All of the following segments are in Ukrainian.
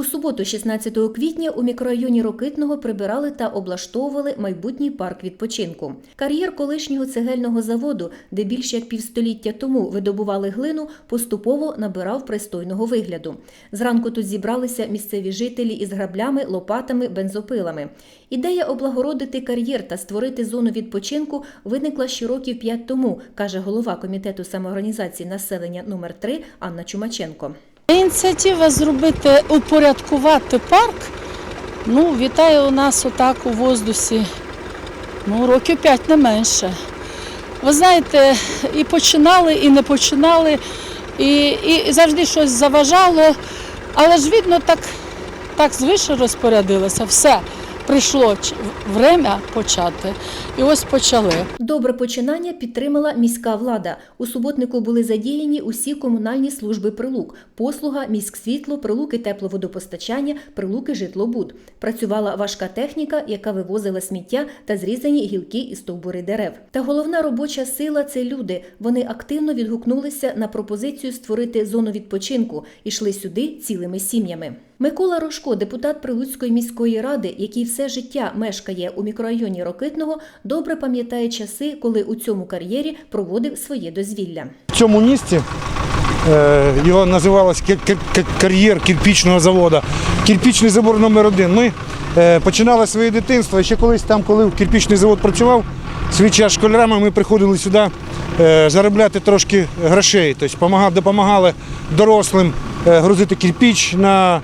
У суботу, 16 квітня, у мікрорайоні Рокитного прибирали та облаштовували майбутній парк відпочинку. Кар'єр колишнього цегельного заводу, де більше як півстоліття тому видобували глину, поступово набирав пристойного вигляду. Зранку тут зібралися місцеві жителі із граблями, лопатами, бензопилами. Ідея облагородити кар'єр та створити зону відпочинку виникла ще років п'ять тому, каже голова комітету самоорганізації населення номер 3 Анна Чумаченко. Ініціатива зробити, упорядкувати парк. Ну, вітаю у нас отак у воздусі. Ну, років п'ять не менше. Ви знаєте, і починали, і не починали, і, і завжди щось заважало, але ж видно, так, так звише розпорядилося. Все, прийшло ч- время почати. І ось почали. Добре починання підтримала міська влада. У суботнику були задіяні усі комунальні служби прилук: послуга, міськсвітло, прилуки тепловодопостачання, прилуки житлобуд. Працювала важка техніка, яка вивозила сміття та зрізані гілки і стовбури дерев. Та головна робоча сила це люди. Вони активно відгукнулися на пропозицію створити зону відпочинку і йшли сюди цілими сім'ями. Микола Рожко, депутат Прилуцької міської ради, який все життя мешкає у мікрорайоні Рокитного, добре пам'ятає часи, коли у цьому кар'єрі проводив своє дозвілля. В цьому місці е, його називалось кар'єр кирпічного заводу. Кирпічний забор номер один. Ми е, починали своє дитинство. Ще колись там, коли кирпічний завод працював, свій час школярами ми приходили сюди е, заробляти трошки грошей. Тобто помагали, допомагали дорослим грузити кирпіч на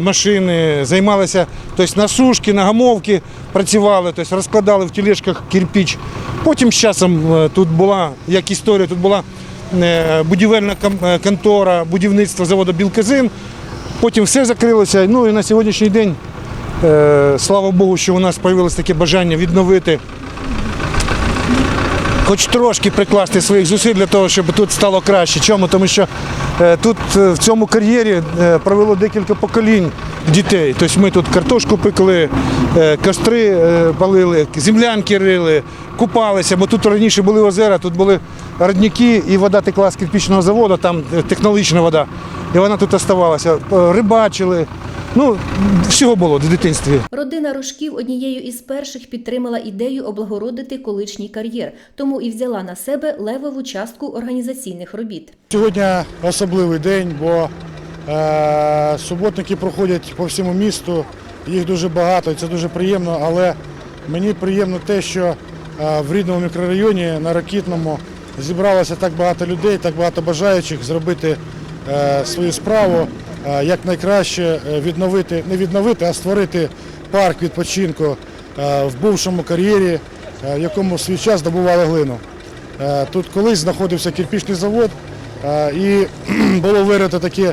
машини, займалися тобто, на сушки, на гамовки працювали, тобто, розкладали в тележках кирпіч. Потім з часом е, тут була, як історія, тут була е, будівельна е, контора, будівництво заводу Білказин. Потім все закрилося. Ну і на сьогоднішній день, е, слава Богу, що у нас з'явилось таке бажання відновити хоч трошки прикласти своїх зусиль для того, щоб тут стало краще. Чому? Тому що е, тут е, в цьому кар'єрі е, провело декілька поколінь дітей. Тобто ми тут картошку пекли, е, костри е, палили, землянки рили, купалися, бо тут раніше були озера, тут були родники і вода текла з кирпічного заводу, там е, технологічна вода. І вона тут оставалася. Е, Рибачили. Ну, всього було в дитинстві. Родина Рожків однією із перших підтримала ідею облагородити колишній кар'єр, тому і взяла на себе левову частку організаційних робіт. Сьогодні особливий день, бо е, суботники проходять по всьому місту, їх дуже багато і це дуже приємно, але мені приємно те, що е, в рідному мікрорайоні на Ракітному зібралося так багато людей, так багато бажаючих зробити е, свою справу, е, як найкраще е, відновити, не відновити, а створити парк відпочинку е, в бувшому кар'єрі, в якому в свій час добували глину. Тут колись знаходився кирпічний завод і було вирито таке,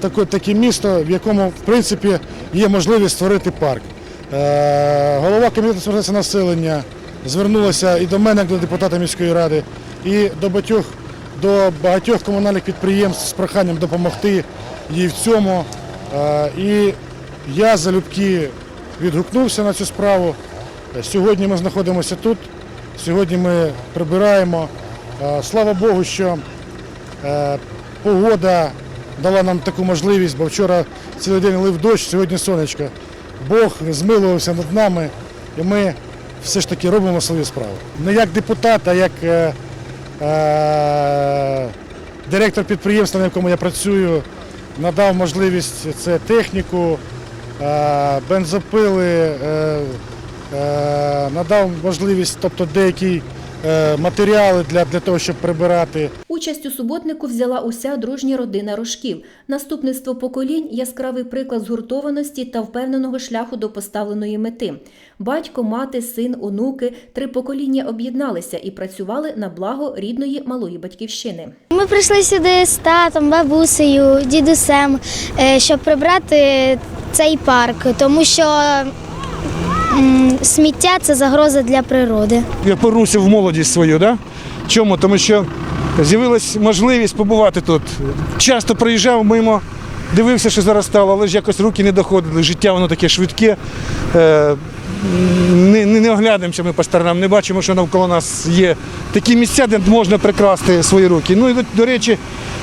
таке, таке місто, в якому в принципі є можливість створити парк. Голова комітету з населення звернулася і до мене, як до депутата міської ради, і до багатьох, до багатьох комунальних підприємств з проханням допомогти їй в цьому. Е, І я залюбки відгукнувся на цю справу. Сьогодні ми знаходимося тут. Сьогодні ми прибираємо. Е, Слава Богу, що е, погода дала нам таку можливість, бо вчора цілий день лив дощ, сьогодні сонечко. Бог змилувався над нами, і ми все ж таки робимо свою справу. Не як депутат, а як е, е, директор підприємства, на якому я працюю, надав можливість це техніку, е, бензопили. Е, Е, надав можливість, тобто деякі е, матеріали для, для того, щоб прибирати. Участь у суботнику взяла уся дружня родина Рожків. Наступництво поколінь яскравий приклад згуртованості та впевненого шляху до поставленої мети. Батько, мати, син, онуки три покоління об'єдналися і працювали на благо рідної малої батьківщини. Ми прийшли сюди з татом, бабусею, дідусем, е, щоб прибрати цей парк, тому що сміття це загроза для природи. Я порусив в молодість свою, да? Чому? Тому що з'явилась можливість побувати тут. Часто приїжджав мимо, дивився, що зараз стало, але ж якось руки не доходили. Життя воно таке швидке. Е, не, не, не оглядаємося ми по сторонам, не бачимо, що навколо нас є такі місця, де можна прикрасти свої руки. Ну і до, речі,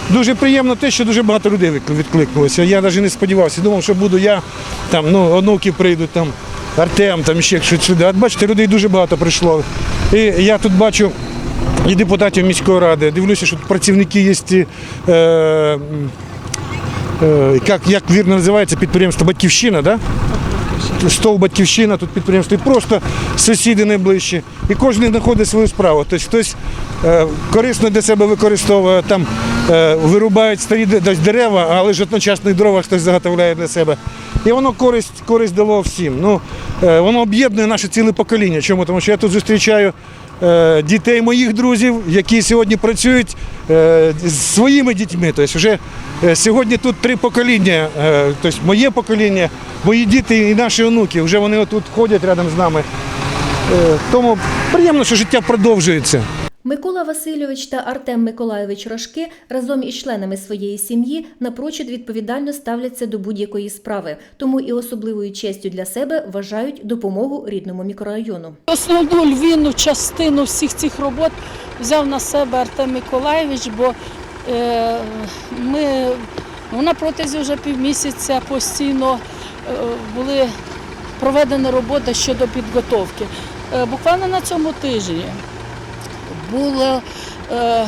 дуже приємно те, що дуже багато людей відкликнулося. Я навіть не сподівався. Думав, що буду я, там, ну, онуки прийдуть, там, Артем, там ще щось сюди. От бачите, людей дуже багато прийшло. І я тут бачу і депутатів міської ради. Дивлюся, що тут працівники є. Е, е, як, як вірно називається підприємство Батьківщина, да? Стов Батьківщина, тут підприємство, і просто сусіди найближчі. І кожен знаходить свою справу. Тобто хтось е, корисно для себе використовує, там е, вирубають старі дерева, але ж одночасно і дрова хтось заготовляє для себе. І воно користь, користь дало всім. Ну, е, воно об'єднує наше ціле покоління. Чому? Тому що я тут зустрічаю е, дітей моїх друзів, які сьогодні працюють е, з своїми дітьми. Тобто вже сьогодні тут три покоління. Тобто моє покоління, мої діти і наші онуки. Вже вони тут ходять рядом з нами. Тому приємно, що життя продовжується. Микола Васильович та Артем Миколайович Рожки разом із членами своєї сім'ї напрочуд відповідально ставляться до будь-якої справи, тому і особливою честю для себе вважають допомогу рідному мікрорайону. Основну львівну частину всіх цих робот взяв на себе Артем Миколаєвич, бо е, ми ну, на протязі вже півмісяця постійно е, були проведені роботи щодо підготовки. Е, буквально на цьому тижні було, е,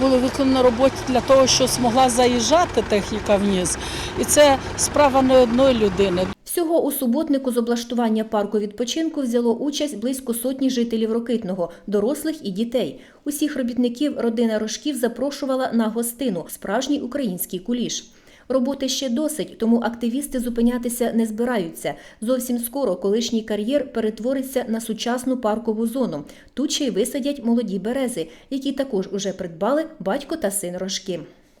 були виконані роботи для того, щоб змогла заїжджати техніка вниз. І це справа не одної людини. Всього у суботнику з облаштування парку відпочинку взяло участь близько сотні жителів Рокитного, дорослих і дітей. Усіх робітників родина Рожків запрошувала на гостину справжній український куліш. Роботи ще досить, тому активісти зупинятися не збираються. Зовсім скоро колишній кар'єр перетвориться на сучасну паркову зону. Тут ще й висадять молоді берези, які також уже придбали батько та син Рожки.